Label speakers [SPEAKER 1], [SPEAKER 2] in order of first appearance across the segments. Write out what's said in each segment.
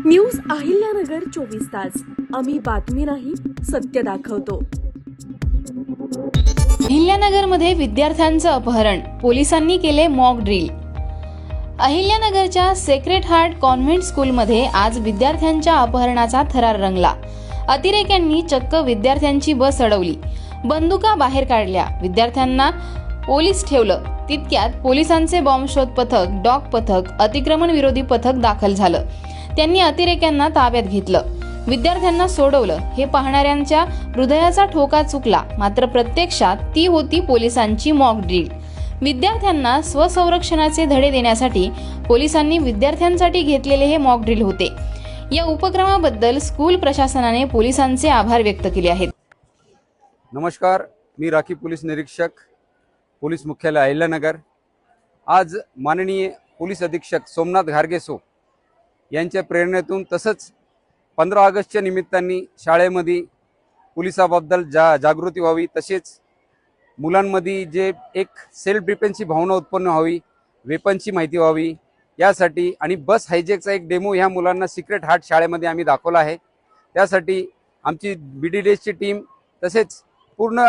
[SPEAKER 1] News Ahilyanagar चोवीस तास. आम्ही बातमी नाही सत्य दाखवतो.
[SPEAKER 2] अहिल्यानगरमध्ये विद्यार्थ्यांचं अपहरण. पोलिसांनी केले मॉक ड्रिल अहिल्यानगरच्या सेक्रेट हार्ट कॉन्व्हेंट स्कूलमध्ये आज विद्यार्थ्यांच्या अपहरणाचा थरार रंगला. अतिरेक्यांनी चक्क विद्यार्थ्यांची बस अडवली. बंदुका बाहेर काढल्या. विद्यार्थ्यांना पोलीस ठेवलं. तितक्यात पोलिसांचे बॉम्ब शोध पथक डॉग पथक अतिक्रमण विरोधी पथक दाखल झालं. त्यांनी अतिरेक्यांना ताब्यात घेतलं. विद्यार्थ्यांना सोडवलं. हे पाहणाऱ्यांच्या हृदयाचा ठोका चुकला. मात्र प्रत्यक्षात ती होती पोलिसांची मॉक ड्रिल विद्यार्थ्यांना स्वसंरक्षणाचे धडे देण्यासाठी पोलिसांनी विद्यार्थ्यांसाठी घेतलेले हे मॉक ड्रिल होते. या उपक्रमाबद्दल स्कूल प्रशासनाने पोलिसांचे आभार व्यक्त केले आहेत.
[SPEAKER 3] नमस्कार. मी राखी पोलीस निरीक्षक पोलीस मुख्यालय अहिल्यानगर. आज माननीय पोलीस अधीक्षक सोमनाथ घारगेसो यांच्या प्रेरणेतून तसंच पंधरा ऑगस्टच्या निमित्ताने शाळेमध्ये पोलिसाबद्दल जा जागृती व्हावी तसेच मुलांमध्ये जे एक सेल्फ डिफेन्सची भावना उत्पन्न व्हावी वेपनची माहिती व्हावी यासाठी आणि बस हायजेकचा एक डेमो ह्या मुलांना सिक्रेट हार्ट शाळेमध्ये आम्ही दाखवला आहे. त्यासाठी आमची बी डी डेजची टीम तसेच पूर्ण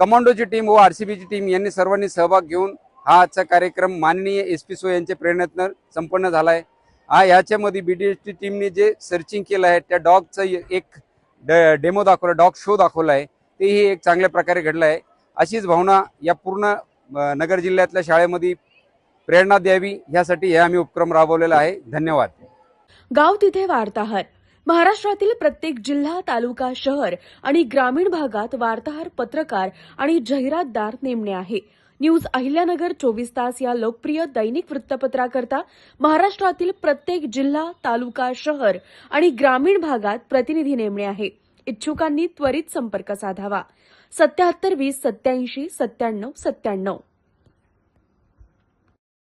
[SPEAKER 3] कमांडोची टीम व आर सी बीची टीम यांनी सर्वांनी सहभाग घेऊन हा आजचा कार्यक्रम माननीय एस पी सो यांच्या प्रेरणेतनं संपन्न झाला आहे. हा याच्यामध्ये बी डी एसची टीमने जे सर्चिंग केलं आहे त्या डॉगचं एक ड डेमो दाखवला डॉग शो दाखवला आहे. तेही एक चांगल्या प्रकारे घडलं आहे. अशीच भावना या पूर्ण नगर जिल्ह्यातल्या शाळेमध्ये प्रेरणा द्यावी यासाठी हे आम्ही उपक्रम राबवलेला आहे. धन्यवाद.
[SPEAKER 1] गाव तिथे वार्ताहर. महाराष्ट्रातील प्रत्येक जिल्हा तालुका शहर आणि ग्रामीण भागात वार्ताहर पत्रकार आणि जाहिरातदार नेमणे आहे. न्यूज अहिल्यानगर चोवीस तास या लोकप्रिय दैनिक वृत्तपत्राकरता महाराष्ट्रातील प्रत्येक जिल्हा तालुका शहर आणि ग्रामीण भागात प्रतिनिधी नेमणे आहे. इच्छुकांनी त्वरित संपर्क साधावा. सत्याहत्तर वीस सत्याऐंशी सत्त्याण्णव सत्त्याण्णव.